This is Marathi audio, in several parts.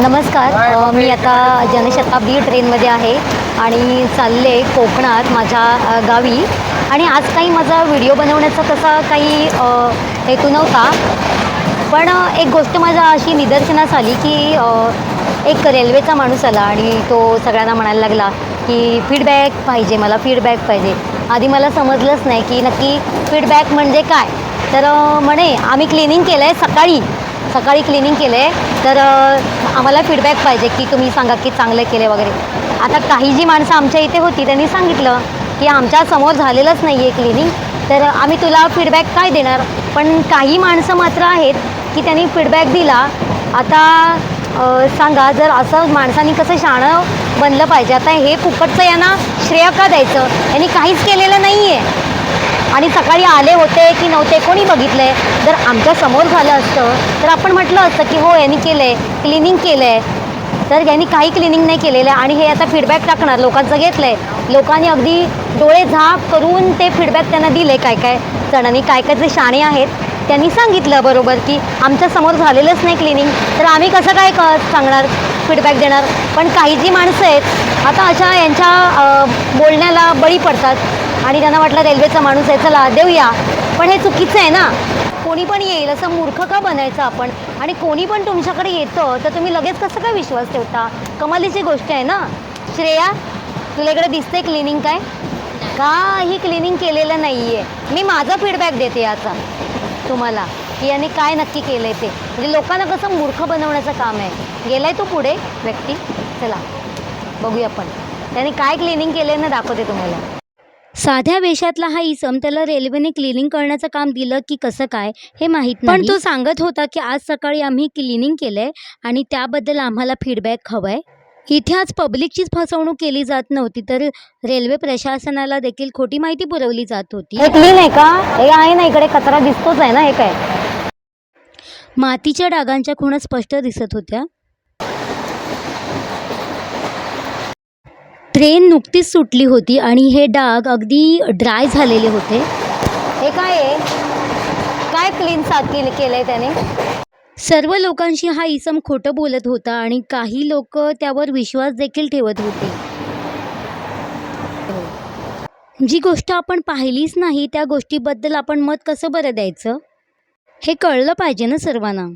नमस्कार मी आता जनशताब्दी ट्रेनमध्ये आहे आणि चालले कोकणात माझ्या गावी. आणि आज काही माझा व्हिडिओ बनवण्याचा तसा काही हेतू नव्हता. पण एक गोष्ट माझ्या अशी निदर्शनास आली की एक रेल्वेचा माणूस आला आणि तो सगळ्यांना म्हणायला लागला की फीडबॅक पाहिजे मला फीडबॅक पाहिजे. आधी मला समजलंच नाही की नक्की फीडबॅक म्हणजे काय. तर म्हणे आम्ही क्लिनिंग केलं आहे सकाळी. सकाळी क्लिनिंग केलं आहे तर आम्हाला फीडबॅक पाहिजे की तुम्ही सांगा की चांगलं केलं वगैरे. आता काही जी माणसं आमच्या इथे होती त्यांनी सांगितलं की आमच्यासमोर झालेलंच नाही आहे क्लिनिंग तर आम्ही तुला फीडबॅक काय देणार? पण काही माणसं मात्र आहेत की त्यांनी फीडबॅक दिला. आता सांगा जर असं माणसांनी कसं शाणं बनलं पाहिजे. आता हे फुकटचं यांना श्रेय का द्यायचं? यांनी काहीच केलेलं नाही आहे आणि सकाळी आले होते की नव्हते कोणी बघितले? जर आमच्यासमोर झालं असतं तर आपण म्हटलं असतं की हो यांनी केलं आहे क्लिनिंग केलं आहे तर यांनी काही क्लिनिंग नाही केलेलं आहे आणि हे आता फीडबॅक टाकणार लोकांचं घेतलं आहे लोकांनी अगदी डोळे झाप करून ते फीडबॅक त्यांना दिले काय काय. जणांनी काय काय जे शाणे आहेत त्यांनी सांगितलं बरोबर की आमच्यासमोर झालेलंच नाही क्लिनिंग तर आम्ही कसं काय क सांगणार फीडबॅक देणार? पण काही जी माणसं आहेत आता अशा यांच्या बोलण्याला बळी पडतात. आणि त्यांना वाटलं रेल्वेचा माणूस आहे चला देऊया. पण हे चुकीचं आहे ना. कोणी पण येईल असं मूर्ख का बनायचं आपण? आणि कोणी पण तुमच्याकडे येतं तर तुम्ही लगेच कसं काय विश्वास ठेवता? कमालीची गोष्ट आहे ना. श्रेया तुला इकडे दिसते क्लिनिंग काय? काही क्लिनिंग केलेलं नाही आहे मी माझा फीडबॅक देते याचा तुम्हाला. की याने काय नक्की केलं आहे ते. म्हणजे लोकांना कसं मूर्ख बनवण्याचं काम आहे. गेलाय तो पुढे व्यक्ती. चला बघूया आपण. त्याने काय क्लिनिंग केलं आहे ना दाखवते तुम्हाला. साध्या वेशातला हा इसम त्याला रेल्वेने क्लिनिंग करण्याचं काम दिलं की कसं काय हे माहीत पण तो सांगत होता की आज सकाळी आम्ही क्लिनिंग केलंय आणि त्याबद्दल आम्हाला फीडबॅक हवाय. इथे आज पब्लिकचीच फसवणूक केली जात नव्हती तर रेल्वे प्रशासनाला देखील खोटी माहिती पुरवली जात होती. हे क्लीन आहे का? हे आहे ना इकडे कचरा दिसतोच आहे ना हे काय? मातीच्या डागांच्या खुणा स्पष्ट दिसत होत्या. ट्रेन नुकतीच सुटली होती आणि हे डाग अगदी ड्राय झालेले होते. हे काय आहे? काय क्लीन साफ केलंय त्याने? सर्व लोकांशी हा इसम खोटं बोलत होता आणि काही लोक त्यावर विश्वास देखील ठेवत होते. जी गोष्ट आपण पाहिलीच नाही त्या गोष्टीबद्दल आपण मत कसं बरं द्यायचं? हे कळलं पाहिजे ना सर्वांना.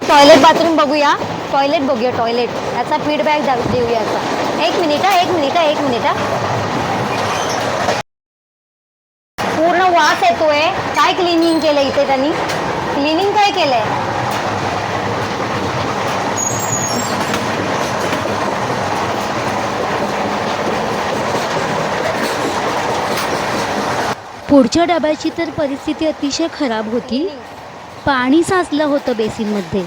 टॉयलेट बाथरूम बघूया. टॉयलेट बघूया टॉयलेट याचा फीडबॅक देऊया याचा. एक मिनिट एक मिनिट एक मिनिट पूर्ण वास येतोय. काय क्लिनिंग केलं इथे त्यांनी? क्लिनिंग काय केलंय? पुढच्या डब्याची तर परिस्थिती अतिशय खराब होती. पाणी साचलं होतं बेसिनमध्ये.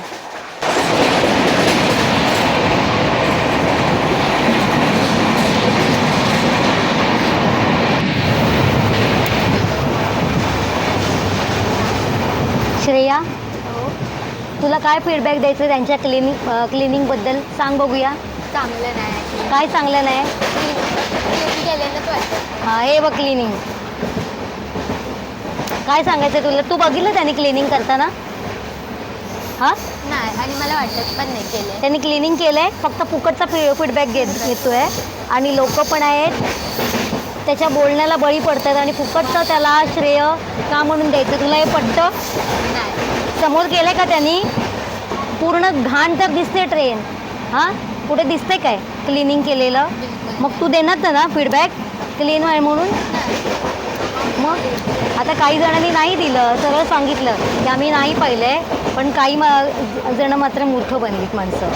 श्रेया तुला काय फीडबॅक द्यायचं त्यांच्या क्लिनिंग क्लिनिंगबद्दल सांग बघूया. चांगलं नाही. काय चांगलं नाही? हा हे बघ क्लिनिंग काय सांगायचं तुला? तू बघितलं त्यांनी क्लिनिंग करताना? हा? नाही आणि मला वाटत पण नाही केले त्यांनी क्लिनिंग केलंय फक्त फुकटचा फी फीडबॅक घेत घेतोय. आणि लोक पण आहेत. त्याच्या बोलण्याला बळी पडतात आणि फुकटचं त्याला श्रेय का म्हणून द्यायचं? तुला हे पटतं? नाही. समोर केलंय का त्यांनी? पूर्ण घाण तर दिसते ट्रेन हां? कुठे दिसते काय? क्लिनिंग केलेलं? बिलकुल. मग तू देणार ना फीडबॅक क्लीन आहे म्हणून? काही जणांनी नाही दिलं सरळ सांगितलं की आम्ही नाही पाहिलंय पण काही मा जण मात्र मूर्ख बनलीत माणसं.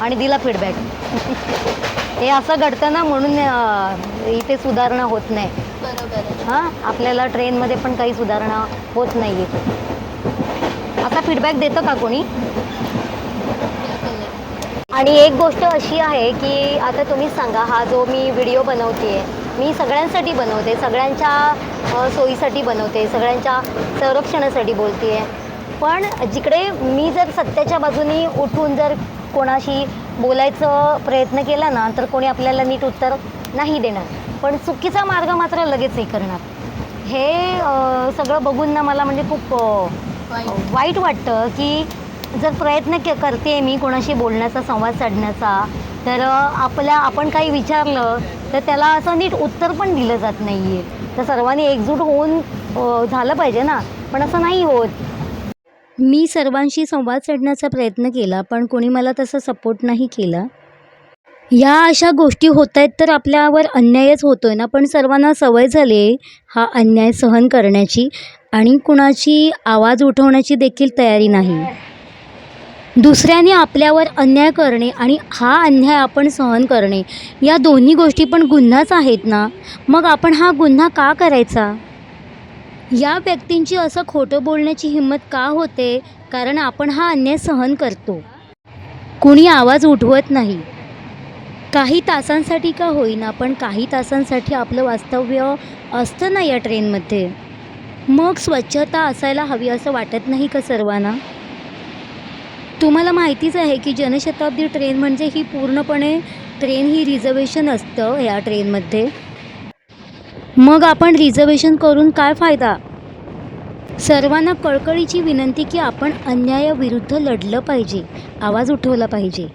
आणि दिला फीडबॅक हे असं घडतं ना म्हणून इथे सुधारणा होत नाही. बरोबर. हां? आपल्याला ट्रेनमध्ये पण काही सुधारणा होत नाही आहे असा फीडबॅक देतं का कोणी? आणि एक गोष्ट अशी आहे की आता तुम्ही सांगा हा जो मी व्हिडिओ बनवते मी सगळ्यांसाठी बनवते सगळ्यांच्या सोयीसाठी बनवते सगळ्यांच्या संरक्षणासाठी बोलते. पण जिकडे मी जर सत्याच्या बाजूनी उठून जर कोणाशी बोलायचं प्रयत्न केला ना तर कोणी आपल्याला नीट उत्तर नाही देणार. पण चुकीचा मार्ग मात्र लगेच हे करणार. हे सगळं बघून ना मला म्हणजे खूप वाईट वाटतं की जर प्रयत्न के करते मी कोणाशी बोलण्याचा संवाद साधण्याचा तर आपल्या आपण काही विचारलं तर त्याला असं नीट उत्तर पण दिलं जात नाही आहे तर सर्वांनी एकजूट होऊन झालं पाहिजे ना. पण असं नाही होत. मी सर्वांशी संवाद साधण्याचा प्रयत्न केला पण कोणी मला तसा सपोर्ट नाही केला. या अशा गोष्टी होत आहेत तर आपल्यावर अन्यायच होतो आहे ना पण सर्वांना सवय झाली आहे हा अन्याय सहन करण्याची आणि कुणाची आवाज उठवण्याची देखील तयारी नाही. दुसऱ्याने आपल्यावर अन्याय करणे आणि हा अन्याय आपण सहन करणे या दोन्ही गोष्टी पण गुन्हाच आहेत ना? मग आपण हा गुन्हा का करायचा? या व्यक्तींची असं खोटं बोलण्याची हिंमत का होते? कारण आपण हा अन्याय सहन करतो. कुणी आवाज उठवत नाही. काही तासांसाठी का होईना पण काही तासांसाठी आपलं वास्तव्य असतं ना या ट्रेनमध्ये. मग स्वच्छता असायला हवी असं वाटत नाही का सर्वांना? तुम्हाला माहितीच आहे की जनशताब्दी ट्रेन म्हणजे ही पूर्णपणे ट्रेन ही रिझर्वेशन असतं या ट्रेनमध्ये. मग आपण रिझर्वेशन करून काय फायदा? सर्वांना कळकळीची विनंती की आपण अन्यायाविरुद्ध लढलं पाहिजे आवाज उठवला पाहिजे.